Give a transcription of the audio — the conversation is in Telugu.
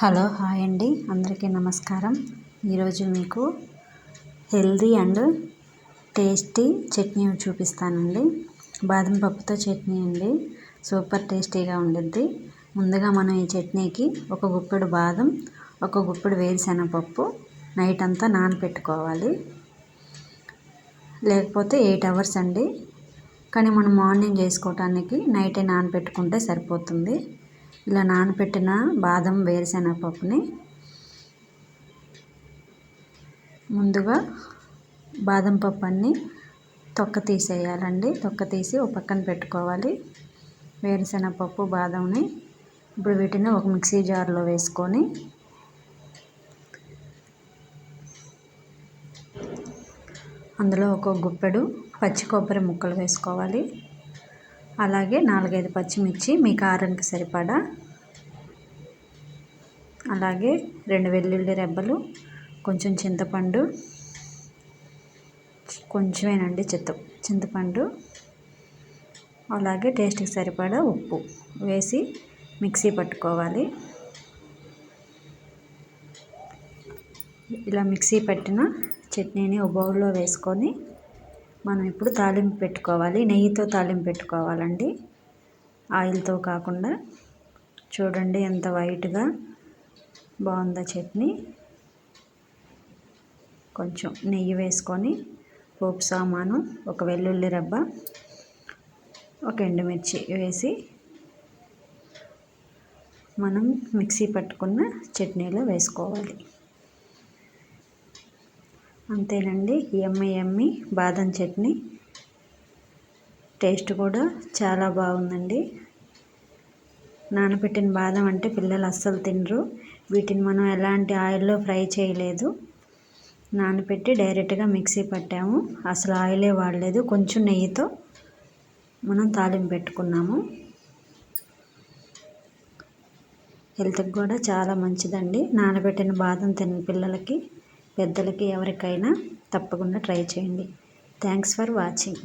హలో హాయ్ అండి. అందరికీ నమస్కారం. ఈరోజు మీకు హెల్దీ అండ్ టేస్టీ చట్నీ చూపిస్తానండి. బాదం పప్పుతో చట్నీ అండి. సూపర్ టేస్టీగా ఉండిద్ది. ముందుగా మనం ఈ చట్నీకి ఒక గుప్పెడు బాదం ఒక గుప్పెడు వేరుశెనగపప్పు నైట్ అంతా నానపెట్టుకోవాలి. లేకపోతే ఎయిట్ అవర్స్ అండి. కానీ మనం మార్నింగ్ చేసుకోవటానికి నైటే నానపెట్టుకుంటే సరిపోతుంది. ఇలా నానబెట్టిన బాదం వేరుశనగపప్పుని ముందుగా బాదం పప్పు అన్ని తొక్క తీసేయాలండి. తొక్క తీసి ఒక పక్కన పెట్టుకోవాలి. వేరుశనగపప్పు బాదంని ఇప్పుడు వీటిని ఒక మిక్సీ జార్లో వేసుకొని అందులో ఒక గుప్పెడు పచ్చి కొబ్బరి ముక్కలు వేసుకోవాలి. అలాగే నాలుగైదు పచ్చిమిర్చి మీ కారానికి సరిపడా. అలాగే రెండు వెల్లుల్లి రెబ్బలు కొంచెం చింతపండు కొంచెమేనండి చింత చింతపండు. అలాగే టేస్ట్కి సరిపడా ఉప్పు వేసి మిక్సీ పట్టుకోవాలి. ఇలా మిక్సీ పట్టిన చట్నీని ఒక బౌల్లో వేసుకొని మనం ఇప్పుడు తాలింపు పెట్టుకోవాలి. నెయ్యితో తాలింపు పెట్టుకోవాలండి. ఆయిల్తో కాకుండా. చూడండి ఎంత వైట్గా బాగుందా చట్నీ. కొంచెం నెయ్యి వేసుకొని పోపు సామాను ఒక వెల్లుల్లి రబ్బ ఒక ఎండుమిర్చి వేసి మనం మిక్సీ పట్టుకున్న చట్నీలో వేసుకోవాలి. అంతేనండి. ఎమ్మి ఎమ్మి బాదం చట్నీ. టేస్ట్ కూడా చాలా బాగుందండి. నానబెట్టిన బాదం అంటే పిల్లలు అస్సలు తినరు. వీటిని మనం ఎలాంటి ఆయిల్లో ఫ్రై చేయలేదు. నానబెట్టి డైరెక్ట్గా మిక్సీ పట్టాము. అసలు ఆయిలే వాడలేదు. కొంచెం నెయ్యితో మనం తాలింపు పెట్టుకున్నాము. హెల్త్కి కూడా చాలా మంచిదండి. నానబెట్టిన బాదం తిన్న పిల్లలకి. పెద్దలకి ఎవరికైనా తప్పకుండా ట్రై చేయండి. Thanks for watching.